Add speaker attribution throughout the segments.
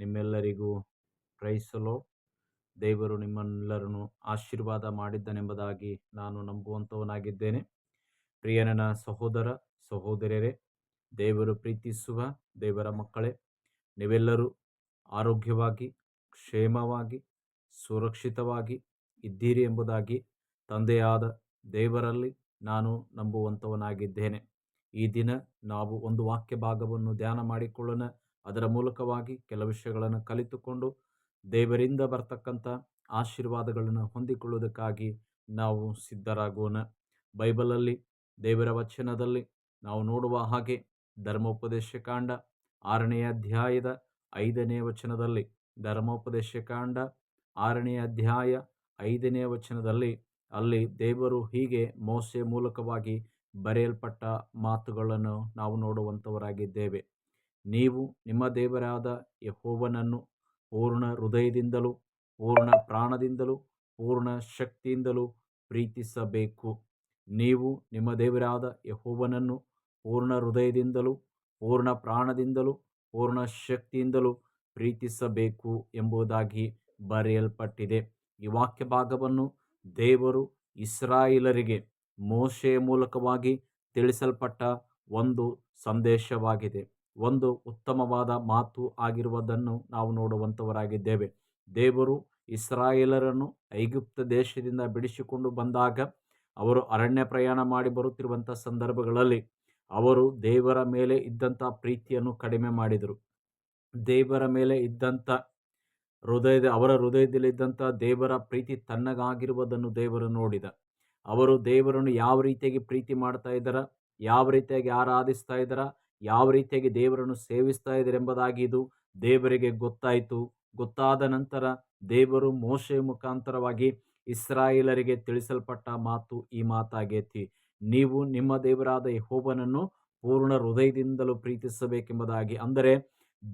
Speaker 1: ನಿಮ್ಮೆಲ್ಲರಿಗೂ ಪ್ರೈಸಲೋ ದೇವರು ನಿಮ್ಮೆಲ್ಲರನ್ನು ಆಶೀರ್ವಾದ ಮಾಡಿದ್ದನೆಂಬುದಾಗಿ ನಾನು ನಂಬುವಂಥವನಾಗಿದ್ದೇನೆ. ಪ್ರಿಯನನ ಸಹೋದರ, ಸಹೋದರಿಯರೇ, ದೇವರು ಪ್ರೀತಿಸುವ ದೇವರ ಮಕ್ಕಳೇ, ನೀವೆಲ್ಲರೂ ಆರೋಗ್ಯವಾಗಿ, ಕ್ಷೇಮವಾಗಿ, ಸುರಕ್ಷಿತವಾಗಿ ಇದ್ದೀರಿ ಎಂಬುದಾಗಿ ತಂದೆಯಾದ ದೇವರಲ್ಲಿ ನಾನು ನಂಬುವಂಥವನಾಗಿದ್ದೇನೆ. ಈ ದಿನ ನಾವು ಒಂದು ವಾಕ್ಯ ಭಾಗವನ್ನು ಧ್ಯಾನ ಮಾಡಿಕೊಳ್ಳೋಣ. ಅದರ ಮೂಲಕವಾಗಿ ಕೆಲ ವಿಷಯಗಳನ್ನು ಕಲಿತುಕೊಂಡು ದೇವರಿಂದ ಬರ್ತಕ್ಕಂಥ ಆಶೀರ್ವಾದಗಳನ್ನು ಹೊಂದಿಕೊಳ್ಳುವುದಕ್ಕಾಗಿ ನಾವು ಸಿದ್ಧರಾಗೋಣ. ಬೈಬಲಲ್ಲಿ, ದೇವರ ವಚನದಲ್ಲಿ ನಾವು ನೋಡುವ ಹಾಗೆ ಧರ್ಮೋಪದೇಶ ಕಾಂಡ ಆರನೇ ಅಧ್ಯಾಯದ ಐದನೇ ವಚನದಲ್ಲಿ, ಧರ್ಮೋಪದೇಶ ಕಾಂಡ ಆರನೇ ಅಧ್ಯಾಯ ಐದನೇ ವಚನದಲ್ಲಿ ಅಲ್ಲಿ ದೇವರು ಹೀಗೆ ಮೋಸೆ ಮೂಲಕವಾಗಿ ಬರೆಯಲ್ಪಟ್ಟ ಮಾತುಗಳನ್ನು ನಾವು ನೋಡುವಂಥವರಾಗಿದ್ದೇವೆ. ನೀವು ನಿಮ್ಮ ದೇವರಾದ ಯಹೋವನನ್ನು ಪೂರ್ಣ ಹೃದಯದಿಂದಲೂ, ಪೂರ್ಣ ಪ್ರಾಣದಿಂದಲೂ, ಪೂರ್ಣ ಶಕ್ತಿಯಿಂದಲೂ ಪ್ರೀತಿಸಬೇಕು. ನೀವು ನಿಮ್ಮ ದೇವರಾದ ಯಹೋವನನ್ನು ಪೂರ್ಣ ಹೃದಯದಿಂದಲೂ, ಪೂರ್ಣ ಪ್ರಾಣದಿಂದಲೂ, ಪೂರ್ಣ ಶಕ್ತಿಯಿಂದಲೂ ಪ್ರೀತಿಸಬೇಕು ಎಂಬುದಾಗಿ ಬರೆಯಲ್ಪಟ್ಟಿದೆ. ಈ ವಾಕ್ಯ ಭಾಗವನ್ನು ದೇವರು ಇಸ್ರಾಯಿಲರಿಗೆ ಮೋಶೆಯ ಮೂಲಕವಾಗಿ ತಿಳಿಸಲ್ಪಟ್ಟ ಒಂದು ಸಂದೇಶವಾಗಿದೆ. ಒಂದು ಉತ್ತಮವಾದ ಮಾತು ಆಗಿರುವುದನ್ನು ನಾವು ನೋಡುವಂಥವರಾಗಿದ್ದೇವೆ ದೇವರು ಇಸ್ರಾಯೇಲರನ್ನು ಐಗುಪ್ತ ದೇಶದಿಂದ ಬಿಡಿಸಿಕೊಂಡು ಬಂದಾಗ ಅವರು ಅರಣ್ಯ ಪ್ರಯಾಣ ಮಾಡಿ ಬರುತ್ತಿರುವಂಥ ಸಂದರ್ಭಗಳಲ್ಲಿ ಅವರು ದೇವರ ಮೇಲೆ ಇದ್ದಂಥ ಪ್ರೀತಿಯನ್ನು ಕಡಿಮೆ ಮಾಡಿದರು. ದೇವರ ಮೇಲೆ ಇದ್ದಂಥ ಹೃದಯದ, ಅವರ ಹೃದಯದಲ್ಲಿದ್ದಂಥ ದೇವರ ಪ್ರೀತಿ ತನ್ನಗಾಗಿರುವುದನ್ನು ದೇವರು ನೋಡಿದ. ಅವರು ದೇವರನ್ನು ಯಾವ ರೀತಿಯಾಗಿ ಪ್ರೀತಿ ಮಾಡ್ತಾ ಇದ್ದಾರ, ಯಾವ ರೀತಿಯಾಗಿ ಆರಾಧಿಸ್ತಾ ಇದ್ದಾರ ಯಾವ ರೀತಿಯಾಗಿ ದೇವರನ್ನು ಸೇವಿಸ್ತಾ ಇದ್ದಾರೆಂಬುದಾಗಿ ಇದು ದೇವರಿಗೆ ಗೊತ್ತಾಯಿತು. ಗೊತ್ತಾದ ನಂತರ ದೇವರು ಮೋಶೆ ಮುಖಾಂತರವಾಗಿ ಇಸ್ರಾಯೇಲರಿಗೆ ತಿಳಿಸಲ್ಪಟ್ಟ ಮಾತು ಈ ಮಾತಾಗೈತಿ. ನೀವು ನಿಮ್ಮ ದೇವರಾದ ಯಹೋಬನನ್ನು ಪೂರ್ಣ ಹೃದಯದಿಂದಲೂ ಪ್ರೀತಿಸಬೇಕೆಂಬುದಾಗಿ. ಅಂದರೆ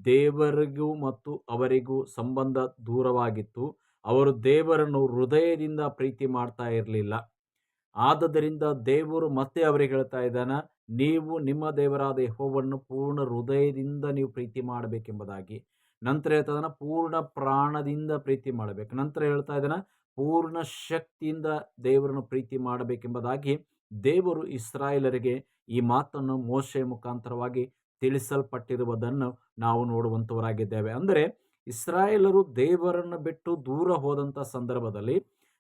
Speaker 1: ದೇವರಿಗೂ ಮತ್ತು ಅವರಿಗೂ ಸಂಬಂಧ ದೂರವಾಗಿತ್ತು. ಅವರು ದೇವರನ್ನು ಹೃದಯದಿಂದ ಪ್ರೀತಿ ಮಾಡ್ತಾ ಇರಲಿಲ್ಲ. ಆದದರಿಂದ ದೇವರು ಮತ್ತೆ ಅವರಿಗೆ ಹೇಳ್ತಾ ಇದ್ದಾನ ನೀವು ನಿಮ್ಮ ದೇವರಾದ ಯಹೋವನ್ನು ಪೂರ್ಣ ಹೃದಯದಿಂದ ನೀವು ಪ್ರೀತಿ ಮಾಡಬೇಕೆಂಬುದಾಗಿ, ನಂತರ ಹೇಳ್ತಾ ಪೂರ್ಣ ಪ್ರಾಣದಿಂದ ಪ್ರೀತಿ ಮಾಡಬೇಕು. ನಂತರ ಹೇಳ್ತಾ ಇದ್ದಾನ ಪೂರ್ಣ ಶಕ್ತಿಯಿಂದ ದೇವರನ್ನು ಪ್ರೀತಿ ಮಾಡಬೇಕೆಂಬುದಾಗಿ ದೇವರು ಇಸ್ರಾಯೇಲರಿಗೆ ಈ ಮಾತನ್ನು ಮೋಶೆ ಮುಖಾಂತರವಾಗಿ ತಿಳಿಸಲ್ಪಟ್ಟಿರುವುದನ್ನು ನಾವು ನೋಡುವಂಥವರಾಗಿದ್ದೇವೆ. ಅಂದರೆ ಇಸ್ರಾಯೇಲರು ದೇವರನ್ನು ಬಿಟ್ಟು ದೂರ ಹೋದಂಥ ಸಂದರ್ಭದಲ್ಲಿ,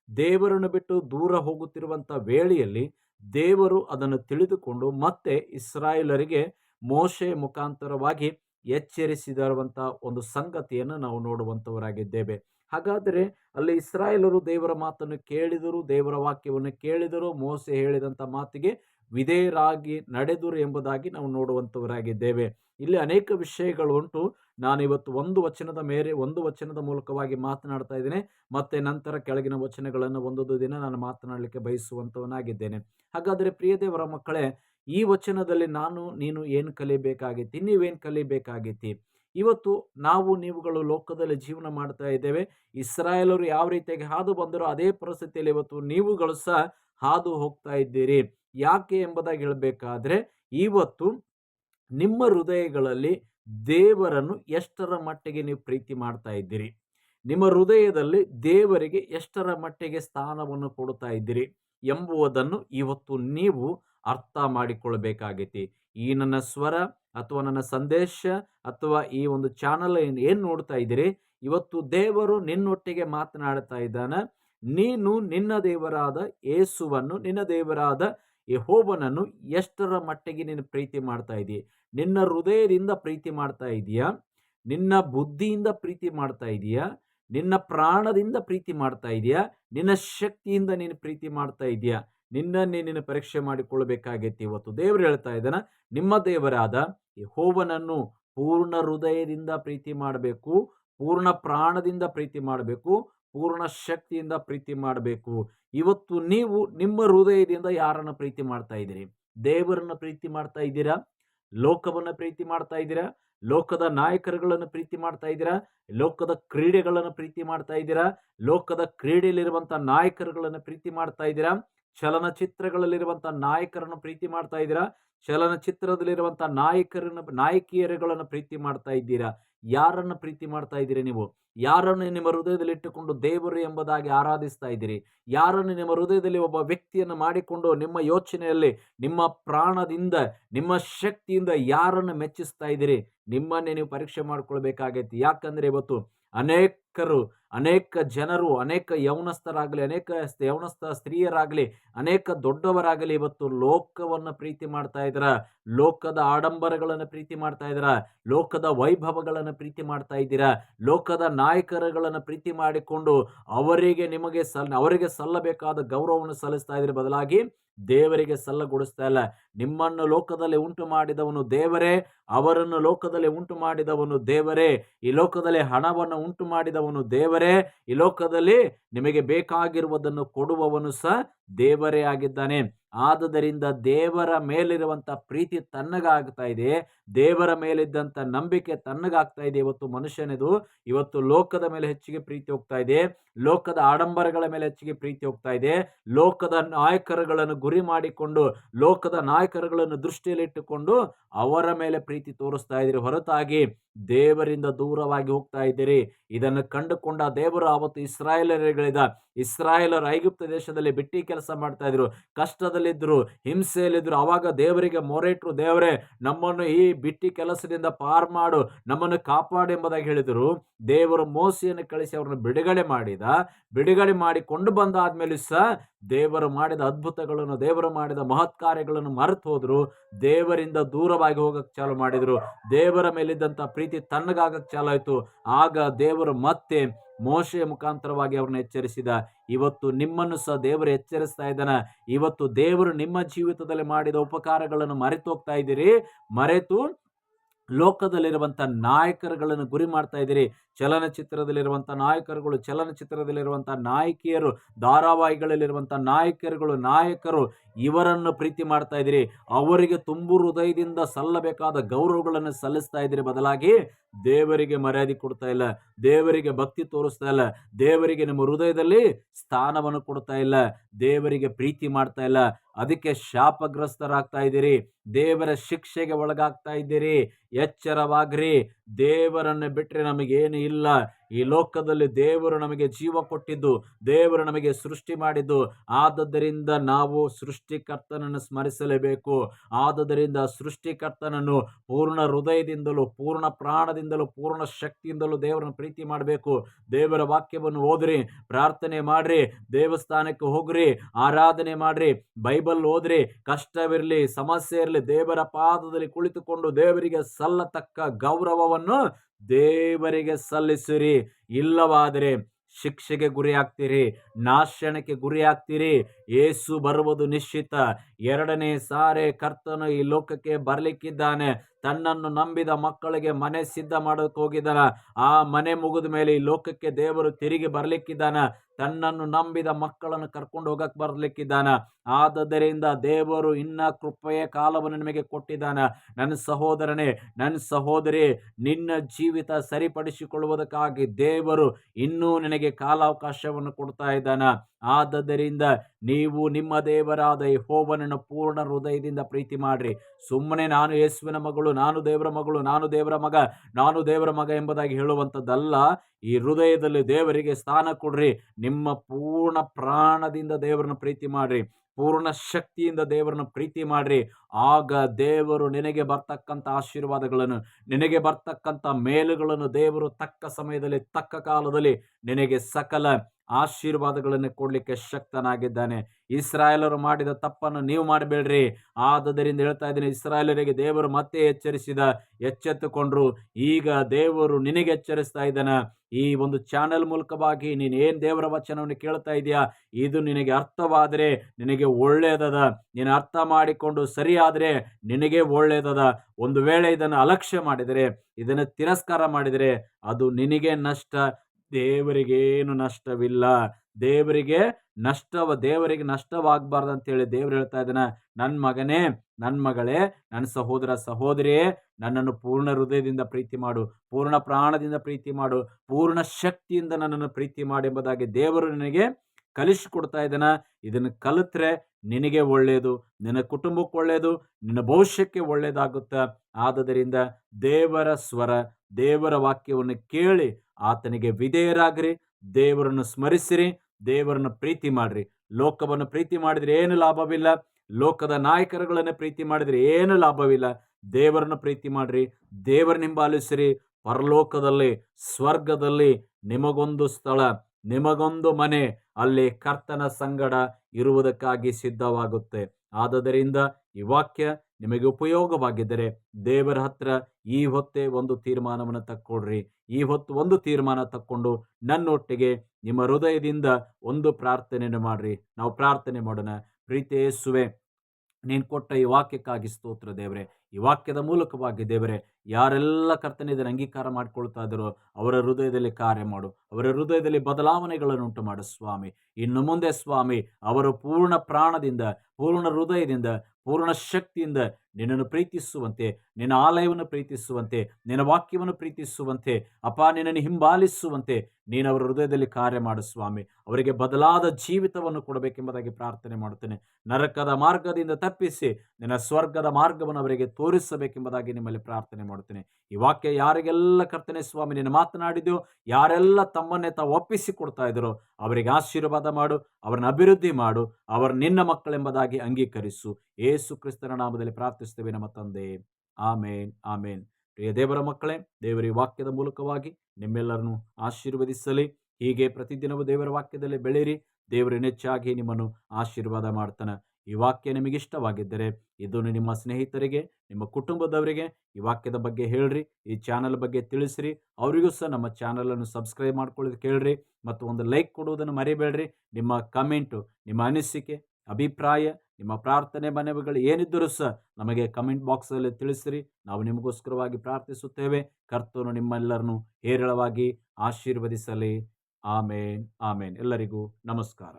Speaker 1: ದೇವರನ್ನು ಬಿಟ್ಟು ದೂರ ಹೋಗುತ್ತಿರುವಂಥ ವೇಳೆಯಲ್ಲಿ ದೇವರು ಅದನ್ನು ತಿಳಿದುಕೊಂಡು ಮತ್ತೆ ಇಸ್ರಾಯೇಲರಿಗೆ ಮೋಶೆ ಮುಖಾಂತರವಾಗಿ ಎಚ್ಚರಿಸಿದರುವಂಥ ಒಂದು ಸಂಗತಿಯನ್ನು ನಾವು ನೋಡುವಂಥವರಾಗಿದ್ದೇವೆ ಹಾಗಾದರೆ ಅಲ್ಲಿ ಇಸ್ರಾಯೇಲರು ದೇವರ ಮಾತನ್ನು ಕೇಳಿದರು, ದೇವರ ವಾಕ್ಯವನ್ನು ಕೇಳಿದರು ಮೋಸೆ ಹೇಳಿದಂಥ ಮಾತಿಗೆ ವಿಧೇಯರಾಗಿ ನಡೆದರು ಎಂಬುದಾಗಿ ನಾವು ನೋಡುವಂಥವರಾಗಿದ್ದೇವೆ ಇಲ್ಲಿ ಅನೇಕ ವಿಷಯಗಳು ಉಂಟು ನಾನು ಇವತ್ತು ಒಂದು ವಚನದ ಮೇಲೆ ಒಂದು ವಚನದ ಮೂಲಕವಾಗಿ ಮಾತನಾಡ್ತಾ ಇದ್ದೇನೆ. ಮತ್ತೆ ನಂತರ ಕೆಳಗಿನ ವಚನಗಳನ್ನು ಒಂದೊಂದು ದಿನ ನಾನು ಮಾತನಾಡಲಿಕ್ಕೆ ಬಯಸುವಂಥವನಾಗಿದ್ದೇನೆ ಹಾಗಾದರೆ ಪ್ರಿಯ ದೇವರ ಮಕ್ಕಳೇ, ಈ ವಚನದಲ್ಲಿ ನಾನು, ನೀನು ಏನು ಕಲಿಬೇಕಾಗಿತ್ತಿ? ನೀವೇನು ಕಲಿಬೇಕಾಗಿತ್ತಿ? ಇವತ್ತು ನಾವು, ನೀವುಗಳು ಲೋಕದಲ್ಲಿ ಜೀವನ ಮಾಡ್ತಾ ಇದ್ದೇವೆ. ಇಸ್ರಾಯೇಲರು ಯಾವ ರೀತಿಯಾಗಿ ಹಾದು ಬಂದರೋ ಅದೇ ಪರಿಸ್ಥಿತಿಯಲ್ಲಿ ಇವತ್ತು ನೀವುಗಳು ಸಹ ಹಾದು ಹೋಗ್ತಾ ಇದ್ದೀರಿ. ಯಾಕೆ ಎಂಬುದಾಗಿ ಹೇಳಬೇಕಾದ್ರೆ ಇವತ್ತು ನಿಮ್ಮ ಹೃದಯಗಳಲ್ಲಿ ದೇವರನ್ನು ಎಷ್ಟರ ಮಟ್ಟಿಗೆ ನೀವು ಪ್ರೀತಿ ಮಾಡ್ತಾ ಇದ್ದೀರಿ? ನಿಮ್ಮ ಹೃದಯದಲ್ಲಿ ದೇವರಿಗೆ ಎಷ್ಟರ ಮಟ್ಟಿಗೆ ಸ್ಥಾನವನ್ನು ಕೊಡ್ತಾ ಇದ್ದೀರಿ ಎಂಬುವುದನ್ನು ಇವತ್ತು ನೀವು ಅರ್ಥ ಮಾಡಿಕೊಳ್ಬೇಕಾಗೈತಿ. ಈ ನನ್ನ ಸ್ವರ ಅಥವಾ ನನ್ನ ಸಂದೇಶ ಅಥವಾ ಈ ಒಂದು ಚಾನಲ್ ಏನು ನೋಡ್ತಾ ಇದ್ದೀರಿ, ಇವತ್ತು ದೇವರು ನಿನ್ನೊಟ್ಟಿಗೆ ಮಾತನಾಡ್ತಾ ಇದ್ದಾನೆ. ನೀನು ನಿನ್ನ ದೇವರಾದ ಏಸುವನ್ನು ನಿನ್ನ ದೇವರಾದ ಯಹೋಬನನ್ನು ಎಷ್ಟರ ಮಟ್ಟಿಗೆ ನೀನು ಪ್ರೀತಿ ಮಾಡ್ತಾ ಇದೀಯ? ನಿನ್ನ ಹೃದಯದಿಂದ ಪ್ರೀತಿ ಮಾಡ್ತಾ ಇದೀಯಾ? ನಿನ್ನ ಬುದ್ಧಿಯಿಂದ ಪ್ರೀತಿ ಮಾಡ್ತಾ ಇದೀಯಾ? ನಿನ್ನ ಪ್ರಾಣದಿಂದ ಪ್ರೀತಿ ಮಾಡ್ತಾ ಇದೆಯಾ? ನಿನ್ನ ಶಕ್ತಿಯಿಂದ ನೀನು ಪ್ರೀತಿ ಮಾಡ್ತಾ ಇದೆಯಾ? ನಿನ್ನನ್ನೇ ನೀನು ಪರೀಕ್ಷೆ ಮಾಡಿಕೊಳ್ಬೇಕಾಗೈತಿ ಇವತ್ತು. ದೇವರು ಹೇಳ್ತಾ ಇದ್ದಾನ, ನಿಮ್ಮ ದೇವರಾದ ಯಹೋವನನ್ನು ಪೂರ್ಣ ಹೃದಯದಿಂದ ಪ್ರೀತಿ ಮಾಡಬೇಕು, ಪೂರ್ಣ ಪ್ರಾಣದಿಂದ ಪ್ರೀತಿ ಮಾಡಬೇಕು ಪೂರ್ಣ ಶಕ್ತಿಯಿಂದ ಪ್ರೀತಿ ಮಾಡಬೇಕು. ಇವತ್ತು ನೀವು ನಿಮ್ಮ ಹೃದಯದಿಂದ ಯಾರನ್ನ ಪ್ರೀತಿ ಮಾಡ್ತಾ ಇದ್ದೀರಿ? ದೇವರನ್ನ ಪ್ರೀತಿ ಮಾಡ್ತಾ ಇದ್ದೀರಾ? ಲೋಕವನ್ನು ಪ್ರೀತಿ ಮಾಡ್ತಾ ಇದ್ದೀರಾ? ಲೋಕದ ನಾಯಕರುಗಳನ್ನು ಪ್ರೀತಿ ಮಾಡ್ತಾ ಇದ್ದೀರಾ? ಲೋಕದ ಕ್ರೀಡೆಗಳನ್ನು ಪ್ರೀತಿ ಮಾಡ್ತಾ ಇದ್ದೀರಾ? ಲೋಕದ ಕ್ರೀಡೆಯಲ್ಲಿರುವಂಥ ನಾಯಕರುಗಳನ್ನು ಪ್ರೀತಿ ಮಾಡ್ತಾ ಇದ್ದೀರಾ? ಚಲನಚಿತ್ರಗಳಲ್ಲಿರುವಂಥ ನಾಯಕರನ್ನು ಪ್ರೀತಿ ಮಾಡ್ತಾ ಇದ್ದೀರಾ? ಚಲನಚಿತ್ರದಲ್ಲಿರುವಂಥ ನಾಯಕರನ್ನು, ನಾಯಕಿಯರುಗಳನ್ನು ಪ್ರೀತಿ ಮಾಡ್ತಾ ಇದ್ದೀರಾ? ಯಾರನ್ನ ಪ್ರೀತಿ ಮಾಡ್ತಾ ಇದ್ದೀರಿ ನೀವು? ಯಾರನ್ನು ನಿಮ್ಮ ಹೃದಯದಲ್ಲಿ ಇಟ್ಟುಕೊಂಡು ದೇವರು ಎಂಬುದಾಗಿ ಆರಾಧಿಸ್ತಾ ಇದ್ದೀರಿ? ಯಾರನ್ನು ನಿಮ್ಮ ಹೃದಯದಲ್ಲಿ ಒಬ್ಬ ವ್ಯಕ್ತಿಯನ್ನು ಮಾಡಿಕೊಂಡು ನಿಮ್ಮ ಯೋಚನೆಯಲ್ಲಿ, ನಿಮ್ಮ ಪ್ರಾಣದಿಂದ, ನಿಮ್ಮ ಶಕ್ತಿಯಿಂದ ಯಾರನ್ನು ಮೆಚ್ಚಿಸ್ತಾ ಇದ್ದೀರಿ? ನಿಮ್ಮನ್ನೇ ನೀವು ಪರೀಕ್ಷೆ ಮಾಡ್ಕೊಳ್ಬೇಕಾಗೈತಿ. ಯಾಕಂದ್ರೆ ಇವತ್ತು ಅನೇಕರು ಅನೇಕ ಜನರು, ಅನೇಕ ಯೌನಸ್ಥರಾಗಲಿ ಅನೇಕ ಯೌನಸ್ಥ ಸ್ತ್ರೀಯರಾಗಲಿ, ಅನೇಕ ದೊಡ್ಡವರಾಗಲಿ ಇವತ್ತು ಲೋಕವನ್ನು ಪ್ರೀತಿ ಮಾಡ್ತಾ ಇದ್ರ ಲೋಕದ ಆಡಂಬರಗಳನ್ನು ಪ್ರೀತಿ ಮಾಡ್ತಾ ಇದ್ರ ಲೋಕದ ವೈಭವಗಳನ್ನು ಪ್ರೀತಿ ಮಾಡ್ತಾ ಇದ್ದೀರಾ? ಲೋಕದ ನಾಯಕರುಗಳನ್ನು ಪ್ರೀತಿ ಮಾಡಿಕೊಂಡು ಅವರಿಗೆ ನಿಮಗೆ ಸಲ್, ಅವರಿಗೆ ಸಲ್ಲಬೇಕಾದ ಗೌರವವನ್ನು ಸಲ್ಲಿಸ್ತಾ ಇದ್ರೆ ಬದಲಾಗಿ ದೇವರಿಗೆ ಸಲ್ಲಗೊಡಿಸ್ತಾ ಇಲ್ಲ. ನಿಮ್ಮನ್ನು ಲೋಕದಲ್ಲಿ ಉಂಟು ಮಾಡಿದವನು ದೇವರೇ, ಅವರನ್ನು ಲೋಕದಲ್ಲಿ ಉಂಟು ಮಾಡಿದವನು ದೇವರೇ, ಈ ಲೋಕದಲ್ಲಿ ಹಣವನ್ನು ಉಂಟು ಮಾಡಿದವನು ದೇವರೇ, ಈ ಲೋಕದಲ್ಲಿ ನಿಮಗೆ ಬೇಕಾಗಿರುವುದನ್ನು ಕೊಡುವವನು ಸಹ ದೇವರೇ ಆಗಿದ್ದಾನೆ. ಆದುದರಿಂದ ದೇವರ ಮೇಲಿರುವಂತ ಪ್ರೀತಿ ತನ್ನಗಾಗ್ತಾ ಇದೆ. ದೇವರ ಮೇಲಿದ್ದಂತ ನಂಬಿಕೆ ತನ್ನಗಾಗ್ತಾ ಇದೆ. ಇವತ್ತು ಮನುಷ್ಯನದು. ಇವತ್ತು ಲೋಕದ ಮೇಲೆ ಹೆಚ್ಚಿಗೆ ಪ್ರೀತಿ ಹೋಗ್ತಾ ಇದೆ. ಲೋಕದ ಆಡಂಬರಗಳ ಮೇಲೆ ಹೆಚ್ಚಿಗೆ ಪ್ರೀತಿ ಹೋಗ್ತಾ ಇದೆ. ಲೋಕದ ನಾಯಕರುಗಳನ್ನು ಗುರಿ ಮಾಡಿಕೊಂಡು, ಲೋಕದ ನಾಯಕರುಗಳನ್ನು ದೃಷ್ಟಿಯಲ್ಲಿಟ್ಟುಕೊಂಡು ಅವರ ಮೇಲೆ ಪ್ರೀತಿ ತೋರಿಸ್ತಾ ಇದ್ದೀರಿ. ಹೊರತಾಗಿ ದೇವರಿಂದ ದೂರವಾಗಿ ಹೋಗ್ತಾ ಇದ್ದೀರಿ. ಇದನ್ನು ಕಂಡುಕೊಂಡ ದೇವರು ಆವತ್ತು ಇಸ್ರಾಯೇಲರಿಗಳಿದ ಇಸ್ರಾಯೇಲರು ಐಗುಪ್ತ ದೇಶದಲ್ಲಿ ಬಿಟ್ಟಿ ಕೆಲಸ ಮಾಡ್ತಾ ಇದ್ರು. ಕಷ್ಟದಲ್ಲಿದ್ರು ಹಿಂಸೆಯಲ್ಲಿದ್ರು ಅವಾಗ ದೇವರಿಗೆ ಮೊರೆಟ್ರು ದೇವರೇ, ನಮ್ಮನ್ನು ಈ ಬಿಟ್ಟಿ ಕೆಲಸದಿಂದ ಪಾರ್ ಮಾಡು, ನಮ್ಮನ್ನು ಕಾಪಾಡು ಎಂಬುದಾಗಿ ಹೇಳಿದರು. ದೇವರು ಮೋಸಿಯನ್ನು ಕಳಿಸಿ ಅವರನ್ನು ಬಿಡುಗಡೆ ಮಾಡಿದ. ಬಿಡುಗಡೆ ಮಾಡಿಕೊಂಡು ಬಂದಾದ್ಮೇಲೆ ಸಹ ದೇವರು ಮಾಡಿದ ಅದ್ಭುತಗಳನ್ನು, ದೇವರು ಮಾಡಿದ ಮಹತ್ ಕಾರ್ಯಗಳನ್ನು ಮರೆತು ಹೋದ್ರು, ದೇವರಿಂದ ದೂರವಾಗಿ ಹೋಗಕ್ಕೆ ಚಾಲು ಮಾಡಿದರು, ದೇವರ ಮೇಲಿದ್ದಂಥ ಪ್ರೀತಿ ತನ್ನಗಾಗಕ್ಕೆ ಚಾಲು ಆಯ್ತು. ಆಗ ದೇವರು ಮತ್ತೆ ಮೋಶೆಯ ಮುಖಾಂತರವಾಗಿ ಅವ್ರನ್ನ ಎಚ್ಚರಿಸಿದ, ಇವತ್ತು ನಿಮ್ಮನ್ನು ಸಹ ದೇವರು ಎಚ್ಚರಿಸ್ತಾ ಇದ್ದಾನೆ. ಇವತ್ತು ದೇವರು ನಿಮ್ಮ ಜೀವಿತದಲ್ಲಿ ಮಾಡಿದ ಉಪಕಾರಗಳನ್ನು ಮರೆತು ಹೋಗ್ತಾ ಇದ್ದೀರಿ. ಮರೆತು ಲೋಕದಲ್ಲಿರುವಂಥ ನಾಯಕರುಗಳನ್ನು ಗುರಿ ಮಾಡ್ತಾ ಇದ್ದೀರಿ. ಚಲನಚಿತ್ರದಲ್ಲಿರುವಂಥ ನಾಯಕರುಗಳು, ಚಲನಚಿತ್ರದಲ್ಲಿರುವಂಥ ನಾಯಕಿಯರು, ಧಾರಾವಾಹಿಗಳಲ್ಲಿರುವಂಥ ನಾಯಕರುಗಳು, ನಾಯಕರು ಇವರನ್ನು ಪ್ರೀತಿ ಮಾಡ್ತಾ ಇದ್ದೀರಿ. ಅವರಿಗೆ ತುಂಬು ಹೃದಯದಿಂದ ಸಲ್ಲಬೇಕಾದ ಗೌರವಗಳನ್ನು ಸಲ್ಲಿಸ್ತಾ ಇದ್ದೀರಿ. ಬದಲಾಗಿ ದೇವರಿಗೆ ಮರ್ಯಾದೆ ಕೊಡ್ತಾ ಇಲ್ಲ, ದೇವರಿಗೆ ಭಕ್ತಿ ತೋರಿಸ್ತಾ ಇಲ್ಲ, ದೇವರಿಗೆ ನಿಮ್ಮ ಹೃದಯದಲ್ಲಿ ಸ್ಥಾನವನ್ನು ಕೊಡ್ತಾ ಇಲ್ಲ, ದೇವರಿಗೆ ಪ್ರೀತಿ ಮಾಡ್ತಾ ಇಲ್ಲ. ಅದಕ್ಕೆ ಶಾಪಗ್ರಸ್ತರಾಗ್ತಾ ಇದ್ದೀರಿ. ದೇವರ ಶಿಕ್ಷೆಗೆ ಒಳಗಾಗ್ತಾ ಇದ್ದೀರಿ. ಎಚ್ಚರವಾಗ್ರಿ. ದೇವರನ್ನು ಬಿಟ್ಟರೆ ನಮಗೇನು ಇಲ್ಲ. ಈ ಲೋಕದಲ್ಲಿ ದೇವರು ನಮಗೆ ಜೀವ ಕೊಟ್ಟಿದ್ದು, ದೇವರು ನಮಗೆ ಸೃಷ್ಟಿ ಮಾಡಿದ್ದು. ಆದದ್ದರಿಂದ ನಾವು ಸೃಷ್ಟಿಕರ್ತನನ್ನು ಸ್ಮರಿಸಲೇಬೇಕು. ಆದದರಿಂದ ಸೃಷ್ಟಿಕರ್ತನನ್ನು ಪೂರ್ಣ ಹೃದಯದಿಂದಲೂ, ಪೂರ್ಣ ಪ್ರಾಣದಿಂದಲೂ, ಪೂರ್ಣ ಶಕ್ತಿಯಿಂದಲೂ ದೇವರನ್ನು ಪ್ರೀತಿ ಮಾಡಬೇಕು. ದೇವರ ವಾಕ್ಯವನ್ನು ಓದ್ರಿ, ಪ್ರಾರ್ಥನೆ ಮಾಡ್ರಿ, ದೇವಸ್ಥಾನಕ್ಕೆ ಹೋಗ್ರಿ, ಆರಾಧನೆ ಮಾಡ್ರಿ, ಬೈಬಲ್ ಓದ್ರಿ. ಕಷ್ಟವಿರಲಿ, ಸಮಸ್ಯೆ ಇರಲಿ ದೇವರ ಪಾದದಲ್ಲಿ ಕುಳಿತುಕೊಂಡು ದೇವರಿಗೆ ಸಲ್ಲತಕ್ಕ ಗೌರವವನ್ನು ದೇವರಿಗೆ ಸಲ್ಲಿಸಿರಿ. ಇಲ್ಲವಾದರೆ ಶಿಕ್ಷೆಗೆ ಗುರಿಯಾಗ್ತೀರಿ, ನಾಶನಕ್ಕೆ ಗುರಿ ಆಗ್ತೀರಿ ಏಸು ಬರುವುದು ನಿಶ್ಚಿತ. ಎರಡನೇ ಸಾರೆ ಕರ್ತನು ಈ ಲೋಕಕ್ಕೆ ಬರ್ಲಿಕ್ಕಿದ್ದಾನೆ. ತನ್ನನ್ನು ನಂಬಿದ ಮಕ್ಕಳಿಗೆ ಮನೆ ಸಿದ್ಧ ಮಾಡೋಕೆ ಹೋಗಿದ್ದಾನ. ಆ ಮನೆ ಮುಗಿದ ಮೇಲೆ ಈ ಲೋಕಕ್ಕೆ ದೇವರು ತಿರುಗಿ ಬರ್ಲಿಕ್ಕಿದ್ದಾನ. ತನ್ನನ್ನು ನಂಬಿದ ಮಕ್ಕಳನ್ನು ಕರ್ಕೊಂಡು ಹೋಗಕ್ ಬರ್ಲಿಕ್ಕಿದ್ದಾನ. ಆದದರಿಂದ ದೇವರು ಇನ್ನ ಕೃಪೆಯ ಕಾಲವನ್ನು ನಿಮಗೆ ಕೊಟ್ಟಿದ್ದಾನ. ನನ್ನ ಸಹೋದರನೇ ನನ್ನ ಸಹೋದರಿ, ನಿನ್ನ ಜೀವಿತ ಸರಿಪಡಿಸಿಕೊಳ್ಳುವುದಕ್ಕಾಗಿ ದೇವರು ಇನ್ನೂ ನಿನಗೆ ಕಾಲಾವಕಾಶವನ್ನು ಕೊಡ್ತಾ ಇದ್ದಾನ. ಆದದರಿಂದ ನೀವು ನಿಮ್ಮ ದೇವರಾದ ಯಹೋವನನ್ನು ಪೂರ್ಣ ಹೃದಯದಿಂದ ಪ್ರೀತಿ ಮಾಡ್ರಿ. ಸುಮ್ಮನೆ ನಾನು ಯೇಸುವಿನ ಮಗಳು, ನಾನು ದೇವರ ಮಗಳು, ನಾನು ದೇವರ ಮಗ, ನಾನು ದೇವರ ಮಗ ಎಂಬುದಾಗಿ ಹೇಳುವಂಥದ್ದಲ್ಲ. ಈ ಹೃದಯದಲ್ಲಿ ದೇವರಿಗೆ ಸ್ಥಾನ ಕೊಡ್ರಿ. ನಿಮ್ಮ ಪೂರ್ಣ ಪ್ರಾಣದಿಂದ ದೇವರನ್ನು ಪ್ರೀತಿ ಮಾಡ್ರಿ. ಪೂರ್ಣ ಶಕ್ತಿಯಿಂದ ದೇವರನ್ನು ಪ್ರೀತಿ ಮಾಡ್ರಿ. ಆಗ ದೇವರು ನಿನಗೆ ಬರ್ತಕ್ಕಂಥ ಆಶೀರ್ವಾದಗಳನ್ನು, ನಿನಗೆ ಬರ್ತಕ್ಕಂಥ ಮೇಲುಗಳನ್ನು ದೇವರು ತಕ್ಕ ಸಮಯದಲ್ಲಿ, ತಕ್ಕ ಕಾಲದಲ್ಲಿ ನಿನಗೆ ಸಕಲ ಆಶೀರ್ವಾದಗಳನ್ನು ಕೊಡಲಿಕ್ಕೆ ಶಕ್ತನಾಗಿದ್ದಾನೆ. ಇಸ್ರಾಯೇಲರು ಮಾಡಿದ ತಪ್ಪನ್ನು ನೀವು ಮಾಡಬೇಡ್ರಿ. ಆದದರಿಂದ ಹೇಳ್ತಾ ಇದ್ದೀನಿ, ಇಸ್ರಾಯೇಲರಿಗೆ ದೇವರು ಮತ್ತೆ ಎಚ್ಚರಿಸಿದ, ಎಚ್ಚೆತ್ತುಕೊಂಡ್ರು. ಈಗ ದೇವರು ನಿನಗೆ ಎಚ್ಚರಿಸ್ತಾ ಇದ್ದಾನೆ. ಈ ಒಂದು ಚಾನೆಲ್ ಮೂಲಕವಾಗಿ ನೀನು ಏನು ದೇವರ ವಚನವನ್ನು ಕೇಳ್ತಾ ಇದೆಯಾ? ಇದು ನಿನಗೆ ಅರ್ಥವಾದರೆ ನಿನಗೆ ಒಳ್ಳೆಯದದ ನೀನು ಅರ್ಥ ಮಾಡಿಕೊಂಡು ಸರಿಯಾದರೆ ನಿನಗೆ ಒಳ್ಳೆಯದದ ಒಂದು ವೇಳೆ ಇದನ್ನು ಅಲಕ್ಷ್ಯ ಮಾಡಿದರೆ, ಇದನ್ನು ತಿರಸ್ಕಾರ ಮಾಡಿದರೆ ಅದು ನಿನಗೆ ನಷ್ಟ. ದೇವರಿಗೇನು ನಷ್ಟವಿಲ್ಲ. ದೇವರಿಗೆ ನಷ್ಟವ, ದೇವರಿಗೆ ನಷ್ಟವಾಗಬಾರ್ದು ಅಂತೇಳಿ ದೇವ್ರು ಹೇಳ್ತಾ ಇದ್ದಾನೆ. ನನ್ನ ಮಗನೇ ನನ್ನ ಮಗಳೇ ನನ್ನ ಸಹೋದರ ಸಹೋದರಿಯೇ, ನನ್ನನ್ನು ಪೂರ್ಣ ಹೃದಯದಿಂದ ಪ್ರೀತಿ ಮಾಡು. ಪೂರ್ಣ ಪ್ರಾಣದಿಂದ ಪ್ರೀತಿ ಮಾಡು. ಪೂರ್ಣ ಶಕ್ತಿಯಿಂದ ನನ್ನನ್ನು ಪ್ರೀತಿ ಮಾಡು ಎಂಬುದಾಗಿ ದೇವರು ನನಗೆ ಕಲಿಸಿಕೊಡ್ತಾ ಇದ್ದಾನ. ಇದನ್ನು ಕಲಿತ್ರೆ ನಿನಗೆ ಒಳ್ಳೆಯದು, ನಿನ್ನ ಕುಟುಂಬಕ್ಕೆ ಒಳ್ಳೆಯದು, ನಿನ್ನ ಭವಿಷ್ಯಕ್ಕೆ ಒಳ್ಳೆಯದಾಗುತ್ತೆ. ಆದ್ದರಿಂದ ದೇವರ ಸ್ವರ, ದೇವರ ವಾಕ್ಯವನ್ನು ಕೇಳಿ ಆತನಿಗೆ ವಿಧೇಯರಾಗ್ರಿ, ದೇವರನ್ನು ಸ್ಮರಿಸಿರಿ, ದೇವರನ್ನು ಪ್ರೀತಿ ಮಾಡ್ರಿ. ಲೋಕವನ್ನು ಪ್ರೀತಿ ಮಾಡಿದ್ರೆ ಏನು ಲಾಭವಿಲ್ಲ. ಲೋಕದ ನಾಯಕರುಗಳನ್ನು ಪ್ರೀತಿ ಮಾಡಿದ್ರೆ ಏನು ಲಾಭವಿಲ್ಲ. ದೇವರನ್ನು ಪ್ರೀತಿ ಮಾಡ್ರಿ ದೇವರ ಹಿಂಬಾಲಿಸಿರಿ. ಪರಲೋಕದಲ್ಲಿ, ಸ್ವರ್ಗದಲ್ಲಿ ನಿಮಗೊಂದು ಸ್ಥಳ, ನಿಮಗೊಂದು ಮನೆ, ಅಲ್ಲಿ ಕರ್ತನ ಸಂಗಡ ಇರುವುದಕ್ಕಾಗಿ ಸಿದ್ಧವಾಗುತ್ತೆ. ಆದ್ದರಿಂದ ಈ ವಾಕ್ಯ ನಿಮಗೆ ಉಪಯೋಗವಾಗಿದ್ದರೆ ದೇವರ ಹತ್ರ ಈ ಹೊತ್ತೇ ಒಂದು ತೀರ್ಮಾನವನ್ನು ತಕ್ಕೊಡ್ರಿ, ಈ ಹೊತ್ತು ಒಂದು ತೀರ್ಮಾನ ತಕ್ಕೊಂಡು ನನ್ನೊಟ್ಟಿಗೆ ನಿಮ್ಮ ಹೃದಯದಿಂದ ಒಂದು ಪ್ರಾರ್ಥನೆಯನ್ನು ಮಾಡ್ರಿ. ನಾವು ಪ್ರಾರ್ಥನೆ ಮಾಡೋಣ. ಪ್ರೀತಿಯೇ ಸುವೆ ನೀನು ಕೊಟ್ಟ ಈ ವಾಕ್ಯಕ್ಕಾಗಿ ಸ್ತೋತ್ರ ದೇವರೇ. ಈ ವಾಕ್ಯದ ಮೂಲಕವಾಗಿ ದೇವರೇ, ಯಾರೆಲ್ಲ ಕರ್ತನೆ ಇದನ್ನು ಅಂಗೀಕಾರ ಮಾಡಿಕೊಳ್ತಾ ಇದ್ದಾರೋ ಅವರ ಹೃದಯದಲ್ಲಿ ಕಾರ್ಯ ಮಾಡು, ಅವರ ಹೃದಯದಲ್ಲಿ ಬದಲಾವಣೆಗಳನ್ನು ಉಂಟು ಮಾಡು ಸ್ವಾಮಿ. ಇನ್ನು ಮುಂದೆ ಸ್ವಾಮಿ, ಅವರು ಪೂರ್ಣ ಪ್ರಾಣದಿಂದ, ಪೂರ್ಣ ಹೃದಯದಿಂದ, ಪೂರ್ಣ ಶಕ್ತಿಯಿಂದ ನಿನ್ನನ್ನು ಪ್ರೀತಿಸುವಂತೆ, ನಿನ್ನ ಆಲಯವನ್ನು ಪ್ರೀತಿಸುವಂತೆ, ನಿನ್ನ ವಾಕ್ಯವನ್ನು ಪ್ರೀತಿಸುವಂತೆ ಅಪ ನಿನ್ನನ್ನು ಹಿಂಬಾಲಿಸುವಂತೆ ನೀನು ಅವರ ಹೃದಯದಲ್ಲಿ ಕಾರ್ಯ ಮಾಡು ಸ್ವಾಮಿ. ಅವರಿಗೆ ಬದಲಾದ ಜೀವಿತವನ್ನು ಕೊಡಬೇಕೆಂಬುದಾಗಿ ಪ್ರಾರ್ಥನೆ ಮಾಡುತ್ತೇನೆ. ನರಕದ ಮಾರ್ಗದಿಂದ ತಪ್ಪಿಸಿ, ನಿನ್ನ ಸ್ವರ್ಗದ ಮಾರ್ಗವನ್ನು ಅವರಿಗೆ ತೋರಿಸಬೇಕೆಂಬುದಾಗಿ ನಿಮ್ಮಲ್ಲಿ ಪ್ರಾರ್ಥನೆ ಮಾಡುತ್ತೇನೆ. ಈ ವಾಕ್ಯ ಯಾರಿಗೆಲ್ಲ ಕರ್ತನೆ ಸ್ವಾಮಿ ನೀನು ಮಾತನಾಡಿದೆಯೋ, ಯಾರೆಲ್ಲ ತಮ್ಮನ್ನೇ ತಾವು ಒಪ್ಪಿಸಿ ಕೊಡ್ತಾ ಇದ್ದರೋ ಅವರಿಗೆ ಆಶೀರ್ವಾದ ಮಾಡು, ಅವರನ್ನು ಅಭಿವೃದ್ಧಿ ಮಾಡು, ಅವರು ನಿನ್ನ ಮಕ್ಕಳೆಂಬುದಾಗಿ ಅಂಗೀಕರಿಸು. ಏಸು ಕ್ರಿಸ್ತನ ನಾಮದಲ್ಲಿ ಪ್ರಾರ್ಥಿಸ್ತೇವೆ ನಮ್ಮ ತಂದೆ. ಆಮೇನ್ ಆಮೇನ್. ಪ್ರಿಯ ದೇವರ ಮಕ್ಕಳೇ, ದೇವರ ವಾಕ್ಯದ ಮೂಲಕವಾಗಿ ನಿಮ್ಮೆಲ್ಲರನ್ನು ಆಶೀರ್ವದಿಸಲಿ. ಹೀಗೆ ಪ್ರತಿದಿನವೂ ದೇವರ ವಾಕ್ಯದಲ್ಲಿ ಬೆಳೀರಿ. ದೇವರು ನೆಚ್ಚಾಗಿ ನಿಮ್ಮನ್ನು ಆಶೀರ್ವಾದ ಮಾಡ್ತಾನೆ. ಈ ವಾಕ್ಯ ನಿಮಗೆ ಇಷ್ಟವಾಗಿದ್ದರೆ ಇದನ್ನು ನಿಮ್ಮ ಸ್ನೇಹಿತರಿಗೆ, ನಿಮ್ಮ ಕುಟುಂಬದವರಿಗೆ ಈ ವಾಕ್ಯದ ಬಗ್ಗೆ ಹೇಳ್ರಿ, ಈ ಚಾನಲ್ ಬಗ್ಗೆ ತಿಳಿಸ್ರಿ. ಅವರಿಗೂ ಸಹ ನಮ್ಮ ಚಾನಲನ್ನು ಸಬ್ಸ್ಕ್ರೈಬ್ ಮಾಡ್ಕೊಳ್ಳೋದು ಕೇಳ್ರಿ ಮತ್ತು ಒಂದು ಲೈಕ್ ಕೊಡುವುದನ್ನು ಮರಿಬೇಡ್ರಿ. ನಿಮ್ಮ ಕಮೆಂಟು, ನಿಮ್ಮ ಅನಿಸಿಕೆ, ಅಭಿಪ್ರಾಯ, ನಿಮ್ಮ ಪ್ರಾರ್ಥನೆ ಮನವಿಗಳು ಏನಿದ್ದರೂ ಸಹ ನಮಗೆ ಕಮೆಂಟ್ ಬಾಕ್ಸಲ್ಲಿ ತಿಳಿಸಿರಿ. ನಾವು ನಿಮಗೋಸ್ಕರವಾಗಿ ಪ್ರಾರ್ಥಿಸುತ್ತೇವೆ. ಕರ್ತನು ನಿಮ್ಮೆಲ್ಲರನ್ನು ಹೇರಳವಾಗಿ ಆಶೀರ್ವದಿಸಲಿ. ಆಮೇನ್ ಆಮೇನ್. ಎಲ್ಲರಿಗೂ ನಮಸ್ಕಾರ.